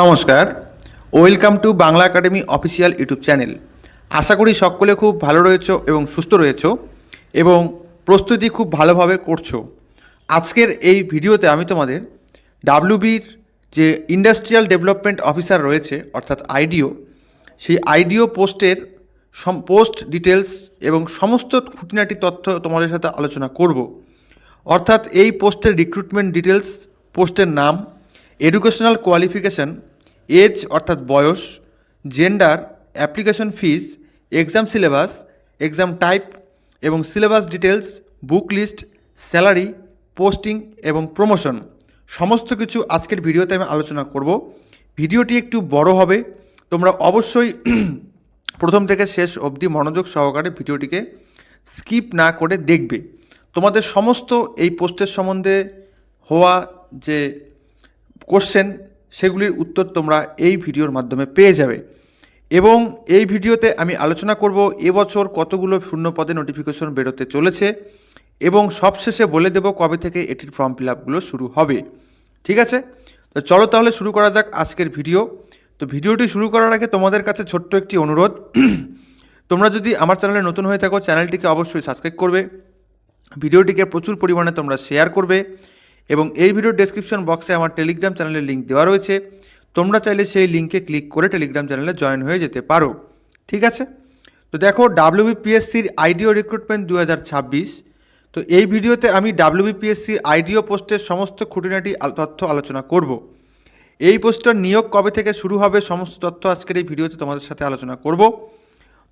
নমস্কার। Welcome to Bangla Academy official YouTube channel. আশা করি সকলে খুব ভালো রয়েছ এবং সুস্থ রয়েছো এবং প্রস্তুতি খুব ভালোভাবে করছ। আজকের এই ভিডিওতে আমি তোমাদের ডাব্লিউবির যে ইন্ডাস্ট্রিয়াল ডেভেলপমেন্ট অফিসার রয়েছে, অর্থাৎ আইডিও, সেই আইডিও পোস্টের পোস্ট ডিটেলস এবং সমস্ত খুঁটিনাটি তথ্য তোমাদের সাথে আলোচনা করব। অর্থাৎ এই পোস্টের রিক্রুটমেন্ট ডিটেলস পোস্টের নাম এডুকেশনাল কোয়ালিফিকেশন এজ অর্থাৎ বয়স gender application fees exam syllabus exam type এবং syllabus details book list salary posting এবং প্রমোশন সমস্ত কিছু আজকের ভিডিওতে আমি আলোচনা করব। ভিডিওটি একটু বড় হবে। তোমরা অবশ্যই প্রথম থেকে শেষ অবধি মনোযোগ সহকারে ভিডিওটিকে স্কিপ না করে দেখবে। তোমাদের সমস্ত এই পোস্টের সম্বন্ধে হওয়া যে কোশ্চেন সেগুলির উত্তর তোমরা এই ভিডিওর মাধ্যমে পেয়ে যাবে। এবং এই ভিডিওতে আমি আলোচনা করব এবছর কতগুলো শূন্য পদে নোটিফিকেশন বেরোতে চলেছে এবং সবশেষে বলে দেব কবে থেকে এটির ফর্ম ফিল আপগুলো শুরু হবে। ঠিক আছে? তো চলো তাহলে শুরু করা যাক আজকের ভিডিও। তো ভিডিওটি শুরু করার আগে তোমাদের কাছে ছোট্ট একটি অনুরোধ। তোমরা যদি আমার চ্যানেলে নতুন হয়ে থাকো, চ্যানেলটিকে অবশ্যই সাবস্ক্রাইব করবে। ভিডিওটিকে প্রচুর পরিমাণে তোমরা শেয়ার করবে। এবং এই ভিডিওর ডেসক্রিপশন বক্সে আমার টেলিগ্রাম চ্যানেলের লিঙ্ক দেওয়া রয়েছে। তোমরা চাইলে সেই লিঙ্কে ক্লিক করে টেলিগ্রাম চ্যানেলে জয়েন হয়ে যেতে পারো। ঠিক আছে? তো দেখো ডাব্লিউবিপিএসসির আইডিও রিক্রুটমেন্ট দু হাজার ছাব্বিশ। তো এই ভিডিওতে আমি ডাব্লিউবিপিএসসির আইডিও পোস্টের সমস্ত খুঁটিনাটি তথ্য আলোচনা করব। এই পোস্টার নিয়োগ কবে থেকে শুরু হবে, সমস্ত তথ্য আজকের এই ভিডিওতে তোমাদের সাথে আলোচনা করব।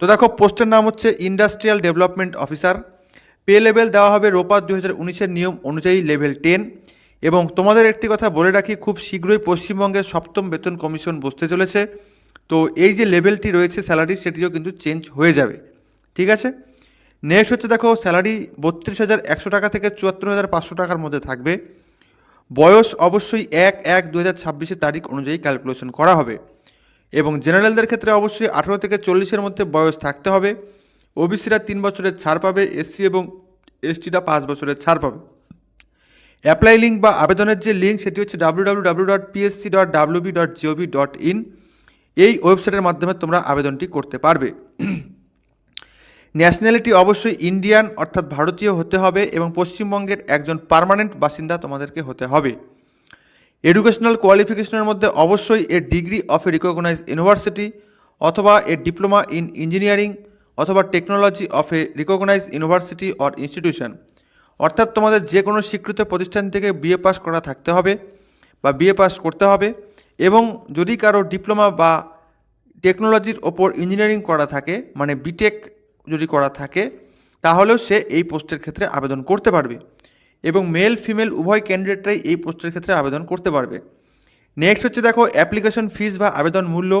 তো দেখো, পোস্টের নাম হচ্ছে industrial development officer pay level দেওয়া হবে রোপার দু হাজার উনিশের নিয়ম অনুযায়ী লেভেল টেন। এবং তোমাদের একটি কথা বলে রাখি, খুব শীঘ্রই পশ্চিমবঙ্গের সপ্তম বেতন কমিশন বসতে চলেছে। তো এই যে লেভেলটি রয়েছে স্যালারি, সেটিও কিন্তু চেঞ্জ হয়ে যাবে। ঠিক আছে? নেক্সট হচ্ছে দেখো, স্যালারি বত্রিশ হাজার একশো টাকা থেকে চুয়াত্তর হাজার পাঁচশো টাকার মধ্যে থাকবে। বয়স অবশ্যই এক এক দু হাজার ছাব্বিশের তারিখ অনুযায়ী ক্যালকুলেশন করা হবে। এবং জেনারেলদের ক্ষেত্রে অবশ্যই আঠেরো থেকে চল্লিশের মধ্যে বয়স থাকতে হবে। ওবিসিরা তিন বছরের ছাড় পাবে, এসসি এবং এসটিরা পাঁচ বছরের ছাড় পাবে। অ্যাপ্লাই লিঙ্ক বা আবেদনের যে লিঙ্ক, সেটি হচ্ছে W dot PSC dot WB dot GOV dot in এই ওয়েবসাইটের মাধ্যমে তোমরা আবেদনটি করতে পারবে। ন্যাশনালিটি অবশ্যই ইন্ডিয়ান, অর্থাৎ ভারতীয় হতে হবে এবং পশ্চিমবঙ্গের একজন পার্মানেন্ট বাসিন্দা তোমাদেরকে হতে হবে। এডুকেশনাল কোয়ালিফিকেশনের মধ্যে অবশ্যই a degree of a recognise university অথবা এ ডিপ্লোমা ইন ইঞ্জিনিয়ারিং অথবা technology of a recognise university or institution. অর্থাৎ তোমাদের যে কোনো স্বীকৃত প্রতিষ্ঠান থেকে বিএ পাস করা থাকতে হবে বা বিএ পাস করতে হবে এবং যদি কারও ডিপ্লোমা বা টেকনোলজির ওপর ইঞ্জিনিয়ারিং করা থাকে মানে বিটেক যদি করা থাকে, তাহলেও সে এই পোস্টের ক্ষেত্রে আবেদন করতে পারবে এবং মেল, ফিমেল, উভয় ক্যান্ডিডেটরাই এই পোস্টের ক্ষেত্রে আবেদন করতে পারবে। নেক্সট হচ্ছে দেখো, অ্যাপ্লিকেশন ফিস বা আবেদন মূল্য।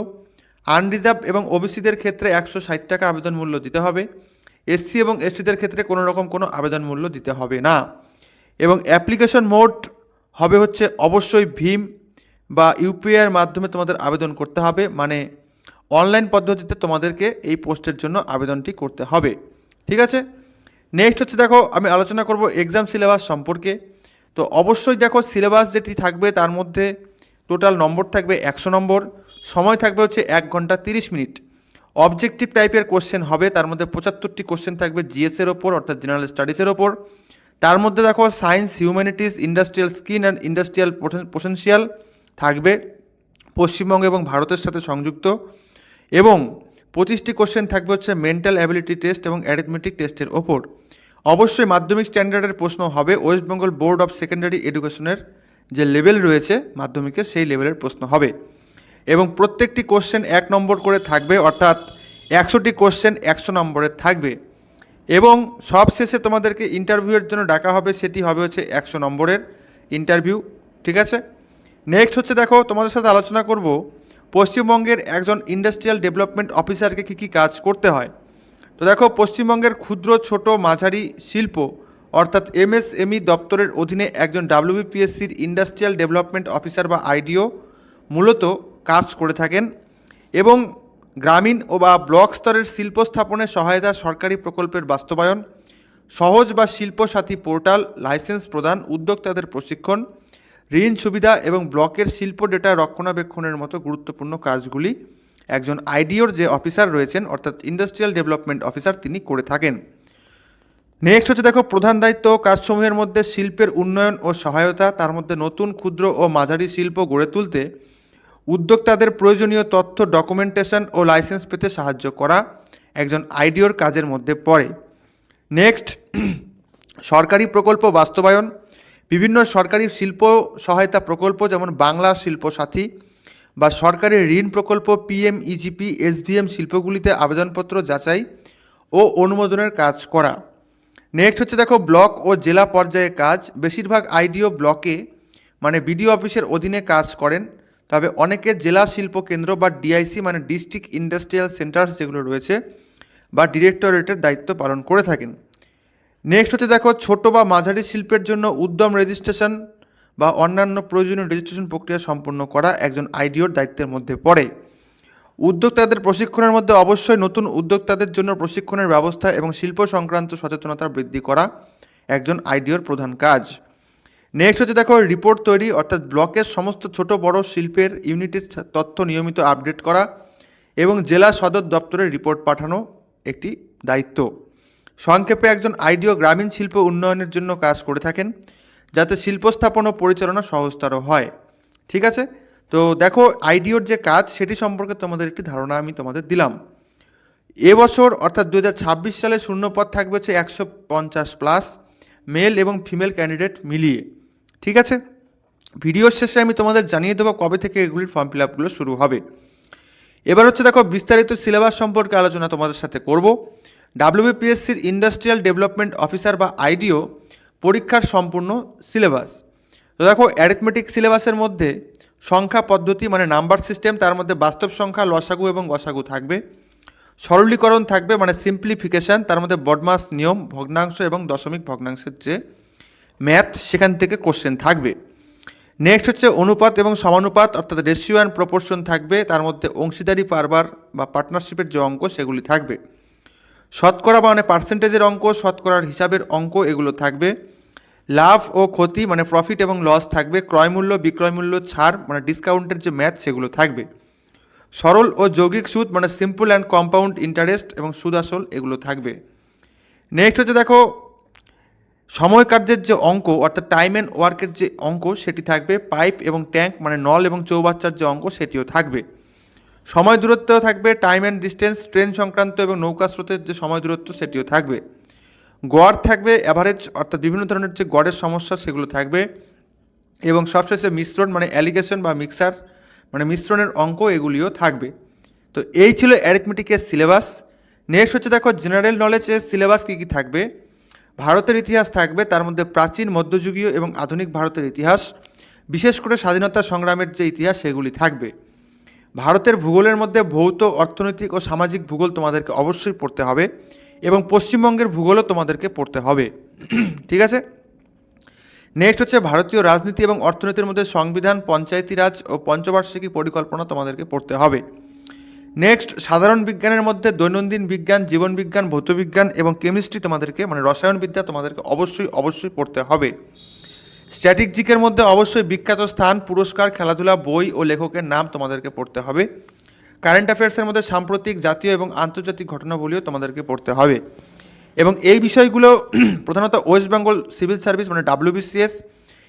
আনরিজার্ভ এবং ওবিসিদের ক্ষেত্রে একশো ষাট টাকা আবেদন মূল্য দিতে হবে। এসসি এবং এসটিদের ক্ষেত্রে কোনো রকম কোনো আবেদন মূল্য দিতে হবে না। এবং অ্যাপ্লিকেশন মোড হবে হচ্ছে অবশ্যই ভীম বা ইউপিআইয়ের মাধ্যমে তোমাদের আবেদন করতে হবে। মানে অনলাইন পদ্ধতিতে তোমাদেরকে এই পোস্টের জন্য আবেদনটি করতে হবে। ঠিক আছে? নেক্সট হচ্ছে দেখো, আমি আলোচনা করব এক্সাম সিলেবাস সম্পর্কে। তো অবশ্যই দেখো সিলেবাস যেটি থাকবে তার মধ্যে টোটাল নম্বর থাকবে একশো নম্বর। সময় থাকবে হচ্ছে এক ঘণ্টা তিরিশ মিনিট। অবজেক্টিভ টাইপের কোশ্চেন হবে, তার মধ্যে পঁচাত্তরটি কোশ্চেন থাকবে জিএসের ওপর, অর্থাৎ জেনারেল স্টাডিজের ওপর। তার মধ্যে দেখো science humanities industrial skin and industrial potential থাকবে, পশ্চিমবঙ্গ এবং ভারতের সাথে সংযুক্ত। এবং পঁচিশটি কোশ্চেন থাকবে হচ্ছে মেন্টাল অ্যাবিলিটি টেস্ট এবং অ্যারিথমেটিক টেস্টের ওপর। অবশ্যই মাধ্যমিক স্ট্যান্ডার্ডের প্রশ্ন হবে West Bengal board of secondary এডুকেশনের যে লেভেল রয়েছে, মাধ্যমিকের সেই লেভেলের প্রশ্ন হবে। এবং প্রত্যেকটি কোশ্চেন এক নম্বর করে থাকবে, অর্থাৎ একশোটি কোশ্চেন একশো নম্বরের থাকবে। এবং সব শেষে তোমাদেরকে ইন্টারভিউয়ের জন্য ডাকা হবে, সেটি হবে হচ্ছে একশো নম্বরের ইন্টারভিউ ঠিক আছে? নেক্সট হচ্ছে দেখো, তোমাদের সাথে আলোচনা করব পশ্চিমবঙ্গের একজন ইন্ডাস্ট্রিয়াল ডেভেলপমেন্ট অফিসারকে কী কী কাজ করতে হয়। তো দেখো, পশ্চিমবঙ্গের ক্ষুদ্র, ছোট, মাঝারি শিল্প, অর্থাৎ এমএসএমই দপ্তরের অধীনে একজন ডাব্লিউবিপিএসসির ইন্ডাস্ট্রিয়াল ডেভেলপমেন্ট অফিসার বা আইডিও মূলত কাজ করে থাকেন এবং গ্রামীণ ও বা ব্লক স্তরের শিল্প স্থাপনে সহায়তা সরকারি প্রকল্পের বাস্তবায়ন, সহজ বা শিল্প সাথী পোর্টাল, লাইসেন্স প্রদান, উদ্যোক্তাদের প্রশিক্ষণ, ঋণ সুবিধা এবং ব্লকের শিল্প ডেটা রক্ষণাবেক্ষণের মতো গুরুত্বপূর্ণ কাজগুলি একজন আইডিওর যে অফিসার রয়েছেন, অর্থাৎ ইন্ডাস্ট্রিয়াল ডেভেলপমেন্ট অফিসার, তিনি করে থাকেন। নেক্সট হচ্ছে দেখো, প্রধান দায়িত্ব কাজসমূহের মধ্যে শিল্পের উন্নয়ন ও সহায়তা, তার মধ্যে নতুন, ক্ষুদ্র ও মাঝারি শিল্প গড়ে তুলতে উদ্যোক্তাদের প্রয়োজনীয় তথ্য ডকুমেন্টেশন ও লাইসেন্স পেতে সাহায্য করা একজন আইডিওর কাজের মধ্যে পড়ে। নেক্সট সরকারি প্রকল্প বাস্তবায়ন। বিভিন্ন সরকারি শিল্প সহায়তা প্রকল্প যেমন বাংলা শিল্প সাথী বা সরকারি ঋণ প্রকল্প পিএম ইজিপি এসভিএম শিল্পগুলিতে আবেদনপত্র যাচাই ও অনুমোদনের কাজ করা। নেক্সট হচ্ছে দেখো, ব্লক ও জেলা পর্যায়ে কাজ। বেশিরভাগ আইডিও ব্লকে মানে বিডিও অফিসের অধীনে কাজ করেন। তবে অনেকে জেলা শিল্প কেন্দ্র বা ডিআইসি মানে ডিস্ট্রিক্ট ইন্ডাস্ট্রিয়াল সেন্টার্স যেগুলো রয়েছে বা ডিরেক্টরেটের দায়িত্ব পালন করে থাকেন। নেক্সট হচ্ছে দেখো ছোট বা মাঝারি শিল্পের জন্য উদ্যম রেজিস্ট্রেশন বা অন্যান্য প্রয়োজনীয় রেজিস্ট্রেশন প্রক্রিয়া সম্পন্ন করা একজন আইডিওর দায়িত্বের মধ্যে পড়ে। উদ্যোক্তাদের প্রশিক্ষণের মধ্যে অবশ্যই নতুন উদ্যোক্তাদের জন্য প্রশিক্ষণের ব্যবস্থা এবং শিল্প সংক্রান্ত সচেতনতা বৃদ্ধি করা একজন আইডিওর প্রধান কাজ। নেক্সট হচ্ছে দেখো রিপোর্ট তৈরি, অর্থাৎ ব্লকের সমস্ত ছোট বড় শিল্পের ইউনিটের তথ্য নিয়মিত আপডেট করা এবং জেলা সদর দপ্তরে রিপোর্ট পাঠানো একটি দায়িত্ব। সংক্ষেপে একজন আইডিও গ্রামীণ শিল্প উন্নয়নের জন্য কাজ করে থাকেন, যাতে শিল্প স্থাপন ও পরিচালনা সহজতর হয়। ঠিক আছে? তো দেখো আইডিওর যে কাজ, সেটি সম্পর্কে তোমাদের একটি ধারণা আমি তোমাদের দিলাম। এবছর অর্থাৎ দু হাজার ছাব্বিশ সালে শূন্যপদ থাকবে হচ্ছে একশো পঞ্চাশ প্লাস মেল এবং ফিমেল ক্যান্ডিডেট মিলিয়ে। ঠিক আছে? ভিডিওর শেষে আমি তোমাদের জানিয়ে দেবো কবে থেকে এগুলির ফর্ম ফিল আপগুলো শুরু হবে। এবার হচ্ছে দেখো, বিস্তারিত সিলেবাস সম্পর্কে আলোচনা তোমাদের সাথে করব। ডাব্লিউবিপিএসসির ইন্ডাস্ট্রিয়াল ডেভেলপমেন্ট অফিসার বা আইডিও পরীক্ষার সম্পূর্ণ সিলেবাস তো দেখো অ্যারিথমেটিক সিলেবাসের মধ্যে সংখ্যা, পদ্ধতি মানে নাম্বার সিস্টেম তার মধ্যে বাস্তব সংখ্যা, লসাগু এবং গসাগু থাকবে। সরলীকরণ থাকবে মানে সিম্পলিফিকেশান তার মধ্যে বডমাস নিয়ম, ভগ্নাংশ এবং দশমিক ভগ্নাংশের যে ম্যাথ সেখান থেকে কোশ্চেন থাকবে। নেক্সট হচ্ছে অনুপাত এবং সমানুপাত, অর্থাৎ রেশিও অ্যান্ড প্রপোর্শন থাকবে, তার মধ্যে অংশীদারি পারবার বা পার্টনারশিপের যে অঙ্ক সেগুলি থাকবে। শতকরা বা মানে পার্সেন্টেজের অঙ্ক, শতকরার হিসাবের অঙ্ক এগুলো থাকবে। লাভ ও ক্ষতি মানে প্রফিট এবং লস থাকবে ক্রয়মূল্য বিক্রয়মূল্য ছাড় মানে ডিসকাউন্টের যে ম্যাথ সেগুলো থাকবে। সরল ও যৌগিক সুদ মানে সিম্পল অ্যান্ড কম্পাউন্ড ইন্টারেস্ট এবং সুদ আসল এগুলো থাকবে। নেক্সট হচ্ছে দেখো সময় কার্যের যে অঙ্ক, অর্থাৎ টাইম অ্যান্ড ওয়ার্কের যে অঙ্ক, সেটি থাকবে পাইপ এবং ট্যাঙ্ক মানে নল এবং চৌবাচ্চার যে অঙ্ক, সেটিও থাকবে। সময় দূরত্বও থাকবে টাইম অ্যান্ড ডিস্টেন্স ট্রেন সংক্রান্ত এবং নৌকা স্রোতের যে সময় দূরত্ব, সেটিও থাকবে। গড় থাকবে অ্যাভারেজ অর্থাৎ বিভিন্ন ধরনের যে গড়ের সমস্যা, সেগুলো থাকবে। এবং সবশেষে মিশ্রণ মানে অ্যালিগেশন বা মিক্সার মানে মিশ্রণের অঙ্ক, এগুলিও থাকবে। তো এই ছিল অ্যারিথমেটিকের সিলেবাস নেক্সট হচ্ছে দেখো জেনারেল নলেজের সিলেবাস কী কী থাকবে? ভারতের ইতিহাস থাকবে তার মধ্যে প্রাচীন, মধ্যযুগীয় এবং আধুনিক ভারতের ইতিহাস। বিশেষ করে স্বাধীনতা সংগ্রামের যে ইতিহাস, সেগুলি থাকবে। ভারতের ভূগোলের মধ্যে ভৌত, অর্থনৈতিক ও সামাজিক ভূগোল তোমাদেরকে অবশ্যই পড়তে হবে এবং পশ্চিমবঙ্গের ভূগোলও তোমাদেরকে পড়তে হবে। ঠিক আছে? নেক্সট হচ্ছে ভারতীয় রাজনীতি এবং অর্থনীতির মধ্যে সংবিধান, পঞ্চায়েতি রাজ ও পঞ্চবার্ষিকী পরিকল্পনা তোমাদেরকে পড়তে হবে। নেক্সট সাধারণ বিজ্ঞানের মধ্যে দৈনন্দিন বিজ্ঞান, জীবন বিজ্ঞান ভৌতবিজ্ঞান এবং কেমিস্ট্রি তোমাদেরকে মানে রসায়নবিদ্যা তোমাদেরকে অবশ্যই অবশ্যই পড়তে হবে। স্ট্র্যাটেজিকের মধ্যে অবশ্যই বিখ্যাত স্থান, পুরস্কার, খেলাধুলা, বই ও লেখকের নাম তোমাদেরকে পড়তে হবে। কারেন্ট অ্যাফেয়ার্সের মধ্যে সাম্প্রতিক জাতীয় এবং আন্তর্জাতিক ঘটনাবলীও তোমাদেরকে পড়তে হবে। এবং এই বিষয়গুলো প্রধানত ওয়েস্ট বেঙ্গল সিভিল সার্ভিস মানে ডাব্লিউবিসিএস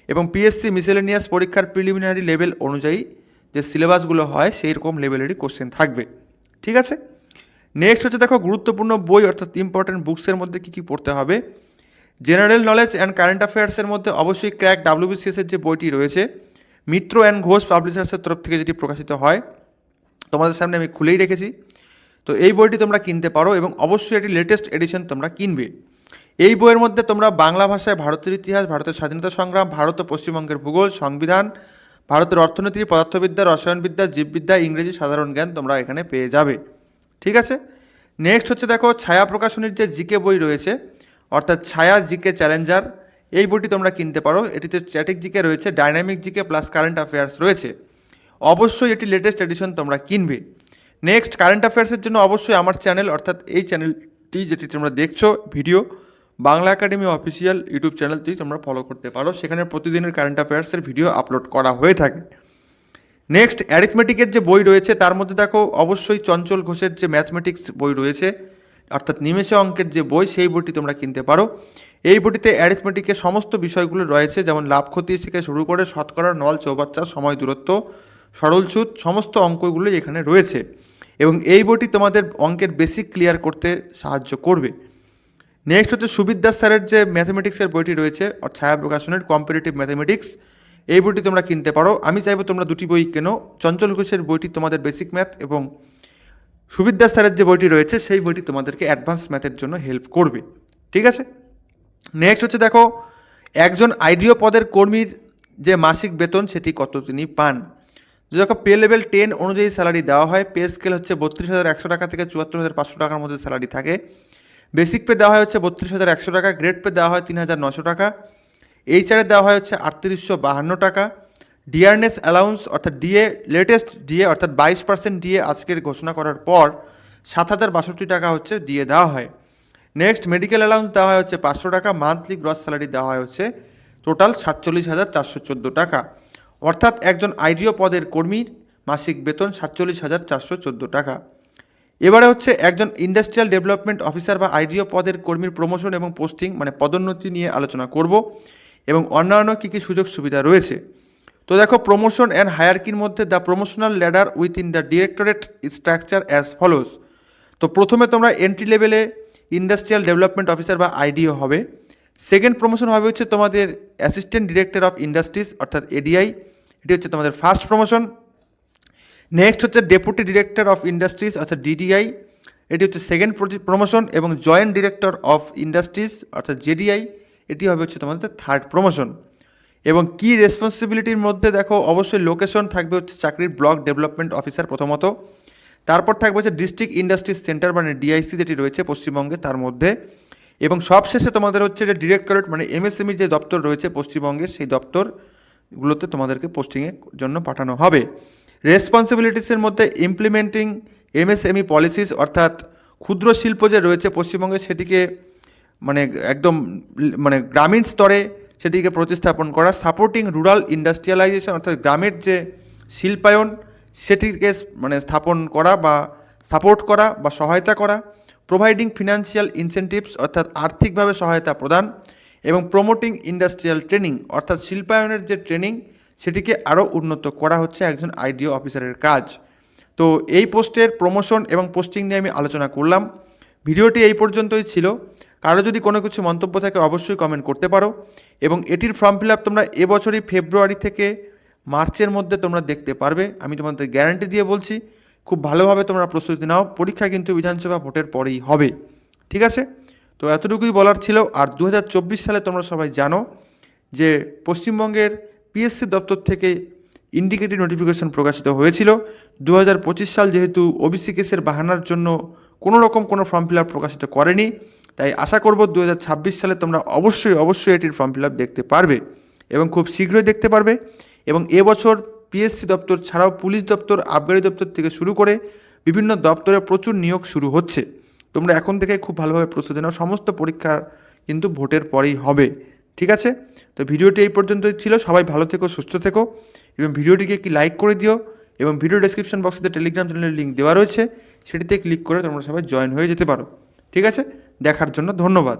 এবং পিএসসি মিসেলেনিয়াস পরীক্ষার প্রিলিমিনারি লেভেল অনুযায়ী যে সিলেবাসগুলো হয় সেই রকম লেভেলেরই কোশ্চেন থাকবে। ঠিক আছে? নেক্সট হচ্ছে দেখো গুরুত্বপূর্ণ বই, অর্থাৎ ইম্পর্টেন্ট বুকসের মধ্যে কী কী পড়তে হবে? জেনারেল নলেজ অ্যান্ড কারেন্ট অ্যাফেয়ার্সের মধ্যে অবশ্যই ক্র্যাক ডাব্লিউবিসিএসের যে বইটি রয়েছে, মিত্র অ্যান্ড ঘোষ পাবলিশার্সের তরফ থেকে যেটি প্রকাশিত হয়, তোমাদের সামনে আমি খুলেই রেখেছি। তো এই বইটি তোমরা কিনতে পারো এবং অবশ্যই এটি লেটেস্ট এডিশন তোমরা কিনবে। এই বইয়ের মধ্যে তোমরা বাংলা ভাষায় ভারতের ইতিহাস, ভারতের স্বাধীনতা সংগ্রাম, ভারত ও পশ্চিমবঙ্গের ভূগোল, সংবিধান ভারতের অর্থনীতি, পদার্থবিদ্যা, রসায়নবিদ্যা, জীববিদ্যা, ইংরেজি সাধারণ জ্ঞান তোমরা এখানে পেয়ে যাবে। ঠিক আছে? নেক্সট হচ্ছে দেখো, ছায়া প্রকাশনীর যে জিকে বই রয়েছে, অর্থাৎ ছায়া জিকে চ্যালেঞ্জার, এই বইটি তোমরা কিনতে পারো। এটিতে স্ট্যাটিক জিকে রয়েছে dynamic GK plus current affairs রয়েছে। অবশ্যই এটি লেটেস্ট এডিশন তোমরা কিনবে। নেক্সট কারেন্ট অ্যাফেয়ার্সের জন্য অবশ্যই আমার চ্যানেল অর্থাৎ এই চ্যানেলটি যেটি তোমরা দেখছ video Bangla Academy official YouTube চ্যানেলটি তোমরা ফলো করতে পারো। সেখানে প্রতিদিনের কারেন্ট অ্যাফেয়ার্সের ভিডিও আপলোড করা হয়ে থাকে। নেক্সট অ্যারিথমেটিকের যে বই রয়েছে, তার মধ্যে দেখো, অবশ্যই চঞ্চল ঘোষের যে ম্যাথমেটিক্স বই রয়েছে, অর্থাৎ নিমেষে অঙ্কের যে বই, সেই বইটি তোমরা কিনতে পারো। এই বইটিতে অ্যারিথমেটিকের সমস্ত বিষয়গুলো রয়েছে, যেমন লাভ ক্ষতি থেকে শুরু করে শতকরা নল, চৌবাচ্চা, সময় দূরত্ব, সরল সুদ, সমস্ত অঙ্কগুলো এখানে রয়েছে। এবং এই বইটি তোমাদের অঙ্কের বেসিক ক্লিয়ার করতে সাহায্য করবে। নেক্সট হচ্ছে সুবিদ্যাস স্যারের যে ম্যাথমেটিক্সের বইটি রয়েছে ছায়া প্রকাশনের কম্পিটিটিভ ম্যাথমেটিক্স এই বইটি তোমরা কিনতে পারো। আমি চাইব তোমরা দুটি বই কেনো। চঞ্চল ঘোষের বইটি তোমাদের বেসিক ম্যাথ এবং সুবিদ্যাস স্যারের যে বইটি রয়েছে, সেই বইটি তোমাদেরকে অ্যাডভান্স ম্যাথের জন্য হেল্প করবে। ঠিক আছে? নেক্সট হচ্ছে দেখো, একজন আইডিও পদের কর্মীর যে মাসিক বেতন, সেটি কত তিনি পান? যখন পে লেভেল টেন অনুযায়ী স্যালারি দেওয়া হয়। পে স্কেল হচ্ছে বত্রিশ হাজার একশো টাকা থেকে চুয়াত্তর হাজার পাঁচশো টাকার মধ্যে স্যালারি থাকে। বেসিক পে দেওয়া হয় হচ্ছে বত্রিশ হাজার একশো টাকা গ্রেড পে দেওয়া হয় তিন হাজার নশো টাকা। এইচআরে দেওয়া হয় হচ্ছে আটত্রিশশো বাহান্ন টাকা। ডিয়ারনেস অ্যালাউন্স অর্থাৎ ডিএ লেটেস্ট ডিএ অর্থাৎ বাইশ পার্সেন্ট ডিএ আজকের ঘোষণা করার পর সাত হাজার বাষট্টি টাকা হচ্ছে দিয়ে দেওয়া হয়। নেক্সট মেডিকেল অ্যালাউন্স দেওয়া হয় হচ্ছে পাঁচশো টাকা। মান্থলি গ্রস স্যালারি দেওয়া হয় হচ্ছে টোটাল সাতচল্লিশ হাজার চারশো চোদ্দ টাকা। অর্থাৎ একজন আইডিও পদের কর্মীর মাসিক বেতন সাতচল্লিশ হাজার চারশো চোদ্দ টাকা। এবারে হচ্ছে একজন ইন্ডাস্ট্রিয়াল ডেভেলপমেন্ট অফিসার বা আইডিও পদের কর্মীর প্রমোশন এবং পোস্টিং মানে পদোন্নতি নিয়ে আলোচনা করব এবং অন্যান্য কী কী সুযোগ সুবিধা রয়েছে। তো দেখো প্রমোশন অ্যান্ড হায়ারকির মধ্যে the promotional ladder with in the directorate structure as follows তো প্রথমে তোমরা এন্ট্রি লেভেলে ইন্ডাস্ট্রিয়াল ডেভেলপমেন্ট অফিসার বা আইডিও হবে। সেকেন্ড প্রমোশন হবে হচ্ছে তোমাদের অ্যাসিস্ট্যান্ট ডিরেক্টর অফ ইন্ডাস্ট্রিজ অর্থাৎ এডিআই এটি হচ্ছে তোমাদের ফার্স্ট প্রমোশন নেক্সট হচ্ছে ডেপুটি ডিরেক্টর অফ ইন্ডাস্ট্রিজ অর্থাৎ ডিডিআই এটি হচ্ছে সেকেন্ড প্রমোশন এবং জয়েন্ট ডিরেক্টর অফ ইন্ডাস্ট্রিজ অর্থাৎ জেডিআই এটি হবে হচ্ছে তোমাদের থার্ড প্রমোশন এবং কি রেসপন্সিবিলিটির মধ্যে দেখো, অবশ্যই লোকেশন থাকবে হচ্ছে চাকরির ব্লক ডেভেলপমেন্ট অফিসার প্রথমত। তারপর থাকবে হচ্ছে ডিস্ট্রিক্ট ইন্ডাস্ট্রিজ সেন্টার মানে ডিআইসি যেটি রয়েছে পশ্চিমবঙ্গে তার মধ্যে। এবং সবশেষে তোমাদের হচ্ছে যে ডিরেক্টরেট মানে এমএসএমই যে দপ্তর রয়েছে পশ্চিমবঙ্গে, সেই দপ্তরগুলোতে তোমাদেরকে পোস্টিংয়ের জন্য পাঠানো হবে। রেসপন্সিবিলিটিসের মধ্যে ইমপ্লিমেন্টিং এমএসএমই পলিসিস অর্থাৎ ক্ষুদ্র শিল্প যে রয়েছে পশ্চিমবঙ্গে, সেটিকে মানে একদম মানে গ্রামীণ স্তরে সেটিকে প্রতিস্থাপন করা সাপোর্টিং রুরাল ইন্ডাস্ট্রিয়ালাইজেশন অর্থাৎ গ্রামের যে শিল্পায়ন, সেটিকে মানে স্থাপন করা বা সাপোর্ট করা বা সহায়তা করা প্রোভাইডিং ফিনান্সিয়াল ইনসেন্টিভস অর্থাৎ আর্থিকভাবে সহায়তা প্রদান এবং প্রমোটিং ইন্ডাস্ট্রিয়াল ট্রেনিং অর্থাৎ শিল্পায়নের যে ট্রেনিং সেটিকে আরও উন্নত করা হচ্ছে একজন আইডিও অফিসারের কাজ। তো এই পোস্টের প্রমোশন এবং পোস্টিং নিয়ে আমি আলোচনা করলাম। ভিডিওটি এই পর্যন্তই ছিল। কারও যদি কোনো কিছু মন্তব্য থাকে অবশ্যই কমেন্ট করতে পারো এবং এটির ফর্ম ফিল আপ তোমরা এবছরই ফেব্রুয়ারি থেকে মার্চের মধ্যে তোমরা দেখতে পারবে। আমি তোমাদের গ্যারান্টি দিয়ে বলছি, খুব ভালোভাবে তোমরা প্রস্তুতি নাও। পরীক্ষা কিন্তু বিধানসভা ভোটের পরেই হবে। ঠিক আছে? তো এতটুকুই বলার ছিল। আর দু হাজার চব্বিশ সালে তোমরা সবাই জানো যে পশ্চিমবঙ্গের পিএসসি দপ্তর থেকে ইন্ডিকেটিভ নোটিফিকেশন প্রকাশিত হয়েছিল। দু হাজার পঁচিশ সাল যেহেতু ওবিসি কেসের বাহানার জন্য কোনো রকম কোনো ফর্ম ফিল আপ প্রকাশিত করেনি, তাই আশা করব দু হাজার ছাব্বিশ সালে তোমরা অবশ্যই অবশ্যই এটির ফর্ম ফিল আপ দেখতে পারবে এবং খুব শীঘ্রই দেখতে পারবে এবং এবছর পিএসসি দপ্তর ছাড়াও পুলিশ দপ্তর, আবগারি দপ্তর থেকে শুরু করে বিভিন্ন দপ্তরে প্রচুর নিয়োগ শুরু হচ্ছে। তোমরা এখন থেকে খুব ভালোভাবে প্রস্তুতি নাও সমস্ত পরীক্ষা কিন্তু ভোটের পরেই হবে। ঠিক আছে? তো ভিডিওটি এই পর্যন্তই ছিল। সবাই ভালো থেকো, সুস্থ থেকো এবং ভিডিওটিকে একটি লাইক করে দিও এবং ভিডিও ডেসক্রিপশন বক্সে টেলিগ্রাম চ্যানেলের লিঙ্ক দেওয়া রয়েছে। সেটিতে ক্লিক করে তোমরা সবাই জয়েন হয়ে যেতে পারো। ঠিক আছে? দেখার জন্য ধন্যবাদ।